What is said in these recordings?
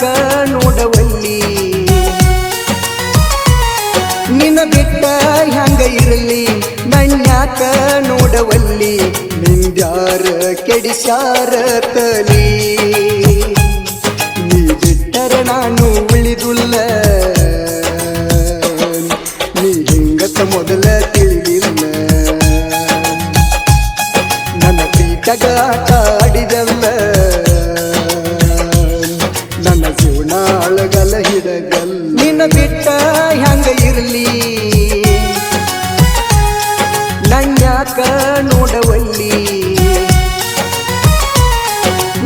ನನ್ಯಾಕ ನೋಡವಲ್ಲಿ. ನಿನ್ನ ಬಿಟ್ಟ ಹಂಗ ಇರಲಿ? ನನ್ಯಾಕ ನೋಡವಲ್ಲಿ? ನಿಂದ್ಯಾರ ಕೆಡಿಸ್ಯಾರ ತಲಿ? ನೀ ಬಿಟ್ಟರೆ ನಾನು ಉಳಿದುಲ್ಲ ನನ್ಯಾಕ ನೋಡವಲ್ಲಿ.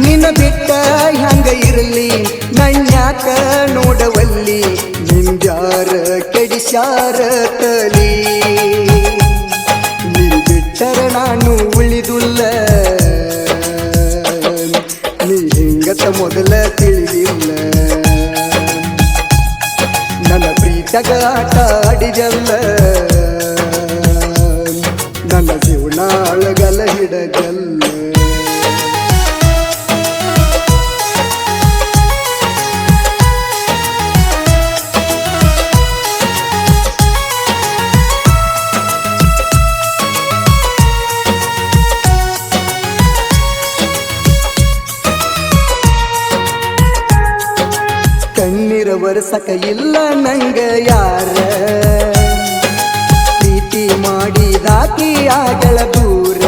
ನಿನ್ನ ಬಿಟ್ಟ ಹಂಗ ಇರಲಿ ನನ್ಯಾಕ ನೋಡವಲ್ಲಿ. ನಿಂದ್ಯಾರ ಕೆಡಿಸ್ಯಾರ ಅಳಗಲ ಹಿಡಗಲ್ಲ ಕಣ್ಣೀರ ವರ್ಷಕ ಇಲ್ಲ ನಂಗ ಯಾರ ಪ್ರೀತಿ ಮಾಡಿದಾಕಿ ಆಗಳ ದೂರ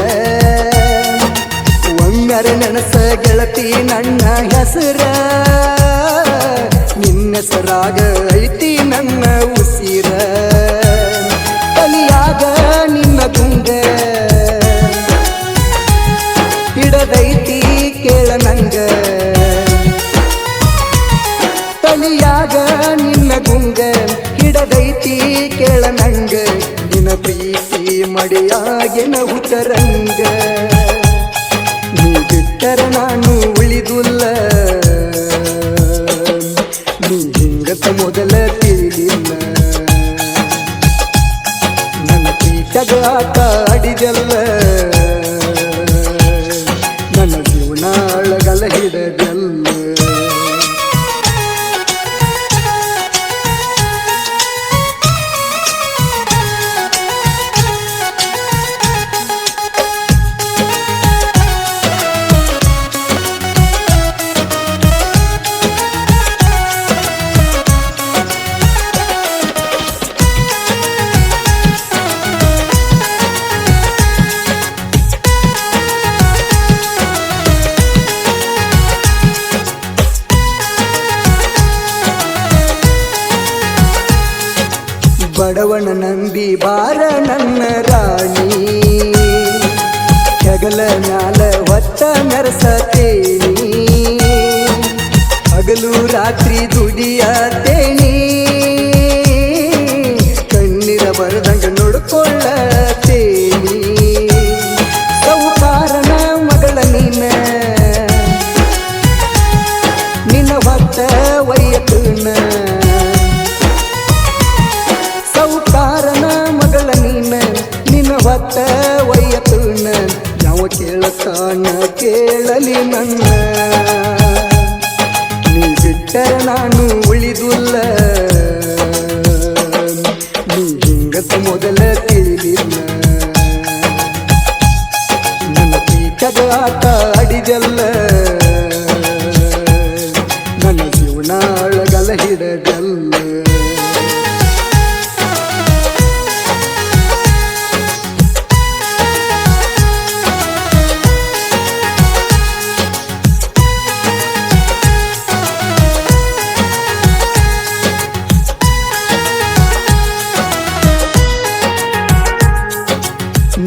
ಒಮ್ಮರ ನೆನಸ ಗೆಳತಿ ನನ್ನ ಹೆಸರ? ನಿನ್ನ ಹೆಸರಾಗ ಐತಿ ನನ್ನ ಉಸಿರ. ತಲಿಯಾಗ ನಿನ್ನ ಗುಂಗ ಹಿಡದೈತಿ ಕೇಳ ನಂಗ. ತಲಿಯಾಗ ನಿನ್ನ ಗುಂಗ ಹಿಡದೈತಿ ಕೇಳ ನಂಗ. ನಿನ್ನ ಪ್ರೀತಿ ಮಡಿಯಾಗಿನ ಹುತರಂಗ. ಬಿಟ್ಟರ ನಾನು ಉಳಿದುಲ್ಲ. ನೀ ಹಿಂಗತ ಮೊದಲ ತಿಳಿದಿಲ್ಲ. ನನ್ನ ಪೀಠದ ಆಟ ಆಡಿದಲ್ಲ. ಬಡವನ ನಂಬಿ ಬಾರ ನನ್ನ ರಾಣಿ. ಹೆಗಲ ಮ್ಯಾಲ ಹೊತ್ತ ನರಸತೇನಿ ಕೇಳತಾನ ಕೇಳಲಿ ನನ್ನ. ನೀ ಬಿಟ್ಟರ ನಾನು ಉಳಿದುಲ್ಲ. ನೀ ಹಿಂಗತ ಮೊದಲ ತಿಳಿದಿಲ್ಲ ನನ್ನ ಪೀಠದ ಆಟ ಆಡಿದಲ್ಲ.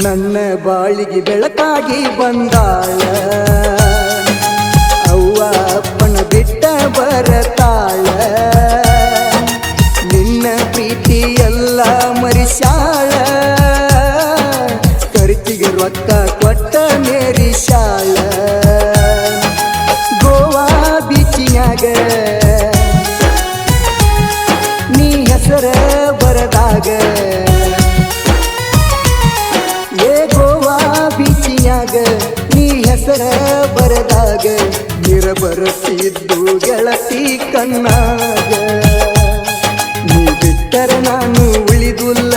ನನ್ನ ಬಾಳಿಗೆ ಬೆಳಕಾಗಿ ಬಂದಾಳ. ಅವ್ವ ಅಪ್ಪನ ಬಿಟ್ಟ ಬರತಾಳ. ನಿನ್ನ ಪ್ರೀತಿ ಎಲ್ಲ ಮರಿಶಾಳ ಖರ್ಚಿಗೆ ರೊಕ್ಕ ಕೊಟ್ಟ ಬರದಾಗ ನಿರ ಬರುತ್ತಿದ್ದು ಗೆಳತಿ ಕಣ್ಣಾಗ. ನೀ ಬಿಟ್ಟರೆ ನಾನು ಉಳಿದುಲ್ಲ.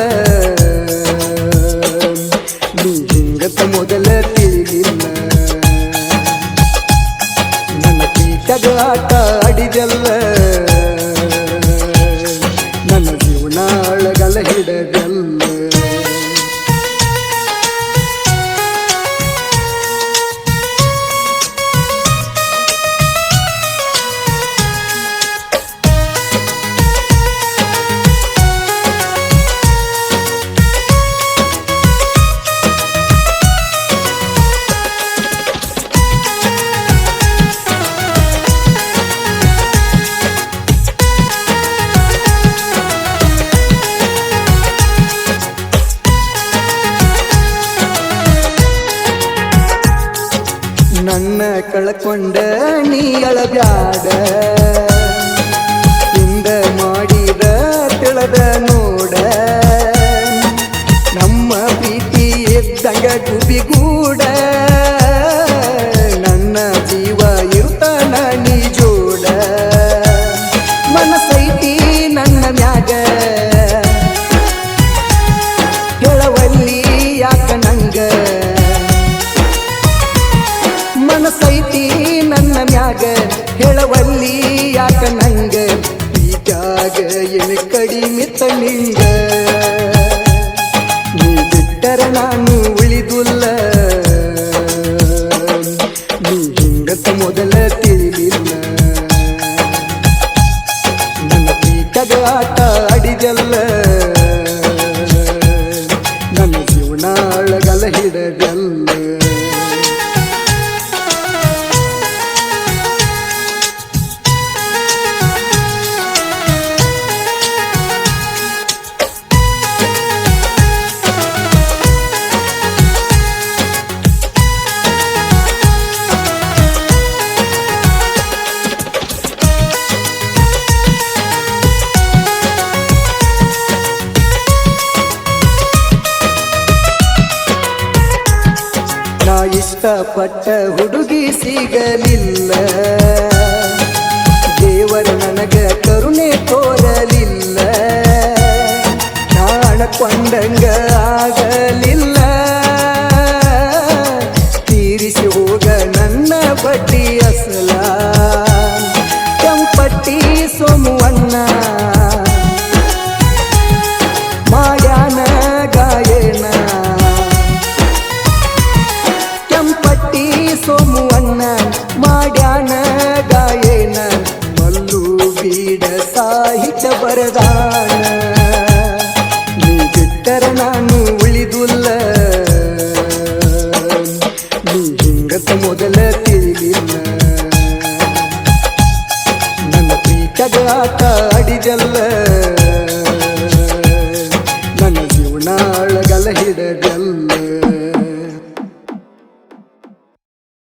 ನೀ ಹಿಂಗತ ಮೊದಲ ತಿಳಿದಿಲ್ಲ. ನನ್ನ ಪೀಠದ ಆಟ ಆಡಿದಲ್ಲ. ಕಳ್ಕೊಂಡ ನೀ ಅಳಬ್ಯಾಡ. ಹಿಂದ ಮಾಡಿದ ತಿಳದ ನೋಡ. ನಮ್ಮ ಪ್ರೀತಿ ಇದ್ದಂಗ ಗುಬಿಗೂಡ ನಿಂಗ ನೀ ಬಿಟ್ಟರೆ ನಾನು ಉಳಿದುಲ್ಲ. ನೀ ಹಿಂಗತ ಮೊದಲ ಇಷ್ಟಪಟ್ಟ ಹುಡುಗಿ ಸಿಗಲಿಲ್ಲ ದೇವರ ನನಗ ಕರುಣೆ ತೋರಲಿಲ್ಲ ನಾಣಕೊಂಡಂಗ ಆಗಲಿಲ್ಲ ಹಿಂಗತ ಮೊದಲ ತಿಳಿಲಿಲ್ಲ